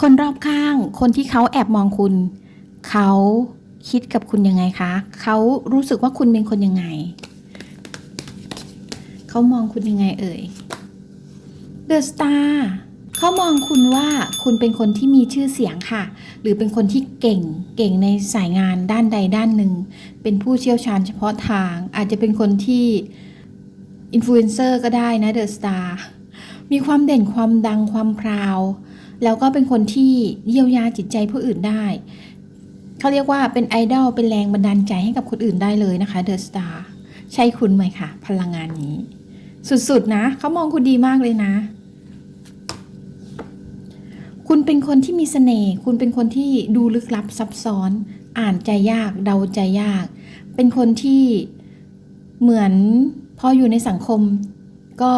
คนรอบข้าง คนที่เขาแอบมองคุณ เขาคิดกับคุณยังไงคะ เขารู้สึกว่าคุณเป็นคนยังไง เขามองคุณยังไงเอ่ย The Star เขามองคุณว่าคุณเป็นคนที่มีชื่อเสียงค่ะ หรือเป็นคนที่เก่ง เก่งในสายงานด้านใดด้านหนึ่ง เป็นผู้เชี่ยวชาญเฉพาะทาง อาจจะเป็นคนที่อินฟลูเอนเซอร์ก็ได้นะ The Star มีความเด่นความดังความพราว แล้วก็เป็นคนที่เยียวยาจิตใจผู้อื่นได้เขาเรียกว่าเป็นไอดอลเป็นแรงบันดาลใจให้กับคนอื่นได้เลยนะคะ The Star ใช่คุณไหมคะพลังงานนี้ สุดๆนะเขามองคุณดีมากเลยนะ คุณเป็นคนที่มีเสน่ห์คุณเป็นคนที่ดูลึกลับซับซ้อน อ่านใจยาก เดาใจยาก เป็นคนที่เหมือนพออยู่ในสังคมก็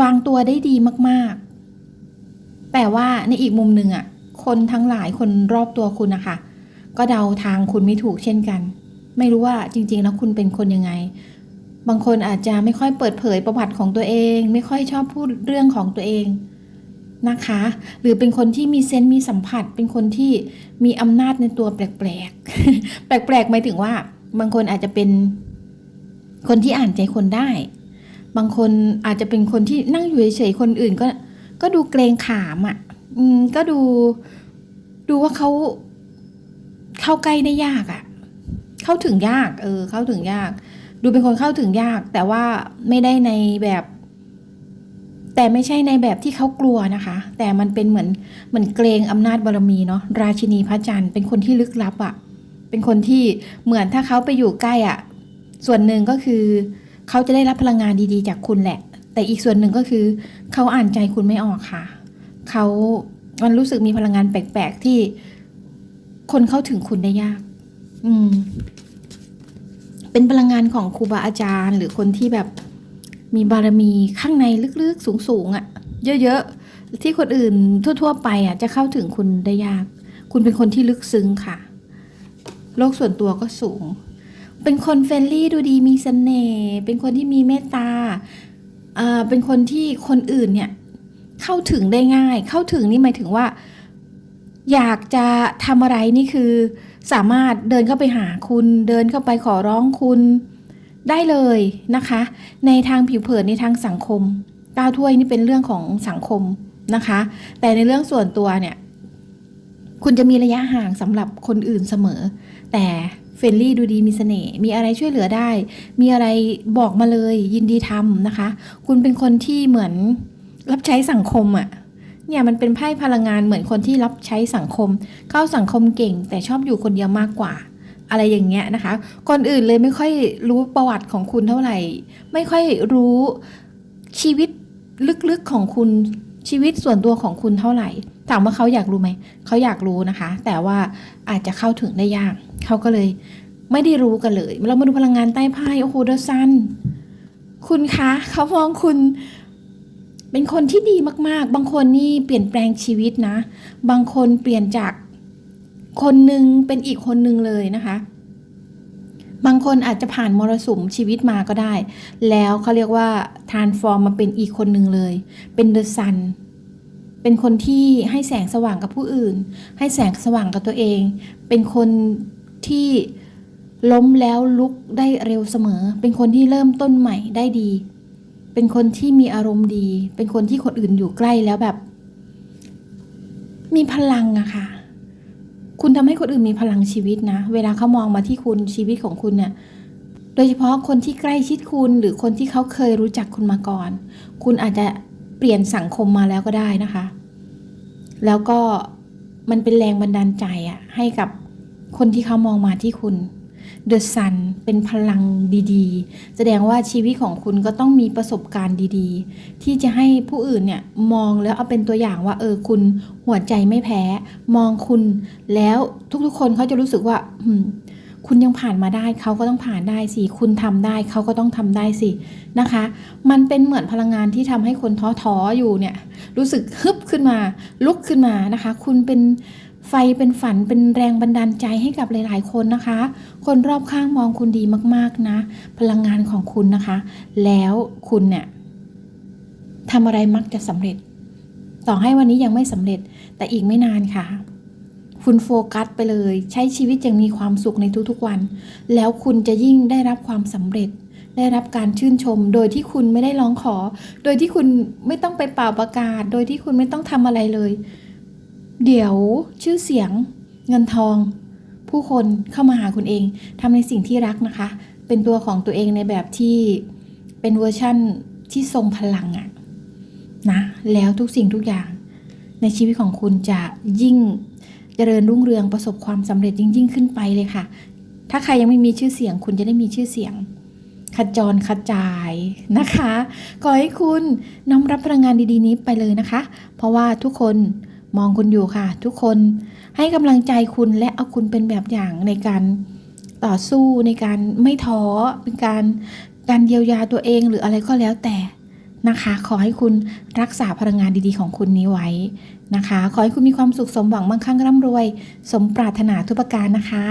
วางตัวได้ดีมาก ๆ แต่ว่าในอีกมุมหนึ่งอะคนทั้งหลายคนรอบตัวคุณนะคะ ก็เดาทางคุณไม่ถูกเช่นกัน ไม่รู้ว่าจริง ๆ แล้วคุณเป็นคนยังไง บางคนอาจจะไม่ค่อยเปิดเผยประวัติของตัวเอง ไม่ค่อยชอบพูดเรื่องของตัวเองนะคะ หรือเป็นคนที่มีเซนส์มีสัมผัส เป็นคนที่มีอำนาจในตัวแปลกๆ แปลกๆหมายถึงว่า บางคนอาจจะเป็นคนที่อ่านใจคนได้ บางคนอาจจะเป็นคนที่นั่งอยู่เฉยๆคนอื่นก็ ก็ดูเกรงขามอะ่ะ อืม ก็ดู ดูว่าเขาเข้าใกล้ได้ยากอะ่ะ เข้าถึงยาก เออ เข้าถึงยาก ดูเป็นคนเข้าถึงยาก แต่ว่าไม่ได้ในแบบ แต่ไม่ใช่ในแบบที่เขากลัวนะคะ แต่มันเป็นเหมือนเหมือนเกรงอำนาจบารมีเนาะ ราชินีพระจันทร์เป็นคนที่ลึกลับอะ่ะ เป็นคนที่เหมือนถ้าเขาไปอยู่ใกล้อะ่ะ ส่วนหนึ่งก็คือเขาจะได้รับพลังงานดีๆ จากคุณแหละ แต่อีกส่วนหนึ่งก็คือ เขาอ่านใจคุณไม่ออกค่ะ เขามันรู้สึกมีพลังงานแปลกๆที่คนเข้าถึงคุณได้ยาก อืม เป็นพลังงานของครูบาอาจารย์ หรือคนที่แบบมีบารมีข้างในลึกๆ สูงๆอะ่ะ เยอะๆ ที่คนอื่นทั่ว ๆ ไปอะ จะเข้าถึงคุณได้ยาก คุณเป็นคนที่ลึกซึ้งค่ะ โลกส่วนตัวก็สูง เป็นคนเฟรนลี่ดูดีมีเสน่ห์ เป็นคนที่มีเมตตา เป็นคนที่คนอื่นเนี่ยเข้าถึงได้ง่าย เข้าถึงนี่หมายถึงว่า อยากจะทำอะไรนี่คือ สามารถเดินเข้าไปหาคุณ เดินเข้าไปขอร้องคุณได้เลยนะคะ ในทางผิวเผินในทางสังคมก้าวถ้วยนี่เป็นเรื่องของสังคมนะคะ แต่ในเรื่องส่วนตัวเนี่ย คุณจะมีระยะห่างสำหรับคนอื่นเสมอ แต่ เฟรนลี่ดูดีมีเสน่ห์มีอะไรช่วยเหลือได้ มีอะไรบอกมาเลยยินดีทำนะคะ คุณเป็นคนที่เหมือนรับใช้สังคมอะ่ะเนี่ยมันเป็นไพ่พลังงานเหมือนคนที่รับใช้สังคม เข้าสังคมเก่ง แต่ชอบอยู่คนเดียวมากกว่า อะไรอย่างเงี้ยนะคะก่อนอื่นเลยไม่ค่อยรู้ประวัติของคุณเท่าไหร่ ไม่ค่อยรู้ชีวิตลึกๆของคุณ ชีวิตส่วนตัวของคุณเท่าไหร่ ถามว่าเขาอยากรู้ไหม เขาอยากรู้นะคะ แต่ว่าอาจจะเข้าถึงได้ยาก เขาก็เลยไม่ได้รู้กันเลย เรามาดูพลังงานใต้ไพ่โอ้โหเดอะซัน คุณคะ เขามองคุณ เป็นคนที่ดีมากๆ บางคนนี่เปลี่ยนแปลงชีวิตนะ บางคนเปลี่ยนจากคนหนึ่งเป็นอีกคนหนึ่งเลยนะคะ บางคนอาจจะผ่านมรสุมชีวิตมาก็ได้ แล้วเขาเรียกว่าทานฟอร์มมาเป็นอีกคนหนึ่งเลย เป็นเดอะซันเป็นคนที่ให้แสงสว่างกับผู้อื่น ให้แสงสว่างกับตัวเอง เป็นคนที่ล้มแล้วลุกได้เร็วเสมอ เป็นคนที่เริ่มต้นใหม่ได้ดี เป็นคนที่มีอารมณ์ดี เป็นคนที่คนอื่นอยู่ใกล้แล้วแบบ มีพลังอะค่ะ คุณทำให้คนอื่นมีพลังชีวิตนะ เวลาเขามองมาที่คุณชีวิตของคุณเนี่ยโดยเฉพาะคนที่ใกล้ชิดคุณหรือคนที่เขาเคยรู้จักคุณมาก่อน คุณอาจจะเปลี่ยนสังคมมาแล้วก็ได้นะคะ แล้วก็มันเป็นแรงบันดาลใจอะให้กับคนที่เขามองมาที่คุณ The Sun เป็นพลังดีๆ แสดงว่าชีวิตของคุณก็ต้องมีประสบการณ์ดีๆ ที่จะให้ผู้อื่นเนี่ยมองแล้วเอาเป็นตัวอย่างว่าเออคุณหัวใจไม่แพ้ มองคุณแล้วทุกๆคนเขาจะรู้สึกว่าคุณยังผ่านมาได้เขาก็ต้องผ่านได้สิคุณทำได้เขาก็ต้องทำได้สินะคะ มันเป็นเหมือนพลังงานที่ทำให้คนท้อๆอยู่เนี่ย รู้สึกฮึบขึ้นมา ลุกขึ้นมานะคะ คุณเป็น ไฟเป็นฝันเป็นแรงบันดาลใจให้กับหลาย ๆ คนนะคะ คนรอบข้างมองคุณดีมากๆนะ พลังงานของคุณนะคะ แล้วคุณเนี่ยทำอะไรมักจะสำเร็จ ต่อให้วันนี้ยังไม่สำเร็จแต่อีกไม่นานค่ะ คุณโฟกัสไปเลย ใช้ชีวิตอย่างมีความสุขในทุกๆวัน แล้วคุณจะยิ่งได้รับความสำเร็จ ได้รับการชื่นชม โดยที่คุณไม่ได้ร้องขอ โดยที่คุณไม่ต้องไปเป่าประกาศ โดยที่คุณไม่ต้องทำอะไรเลย เดี๋ยวชื่อเสียงเงินทอง ผู้คนเข้ามาหาคุณเองทำในสิ่งที่รักนะคะ เป็นตัวของตัวเองในแบบที่เป็นเวอร์ชั่นที่ทรงพลังอะนะแล้วทุกสิ่งทุกอย่าง ในชีวิตของคุณจะยิ่งเจริญรุ่งเรืองประสบความสำเร็จยิ่งยิ่งขึ้นไปเลยค่ะ ถ้าใครยังไม่มีชื่อเสียง คุณจะได้มีชื่อเสียงขจรขจายนะคะ ขอให้คุณนำรับพลังงานดีๆนี้ไปเลยนะคะ เพราะว่าทุกคน มองคุณอยู่ค่ะ ทุกคนให้กำลังใจคุณและเอาคุณเป็นแบบอย่างในการต่อสู้ในการไม่ท้อเป็นการการเยียวยาตัวเองหรืออะไรก็แล้วแต่นะคะ ขอให้คุณรักษาพลังงานดีๆของคุณนี้ไว้นะคะ ขอให้คุณมีความสุขสมหวังมั่งคั่งร่ำรวย สมปรารถนาทุกประการนะคะ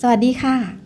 สวัสดีค่ะ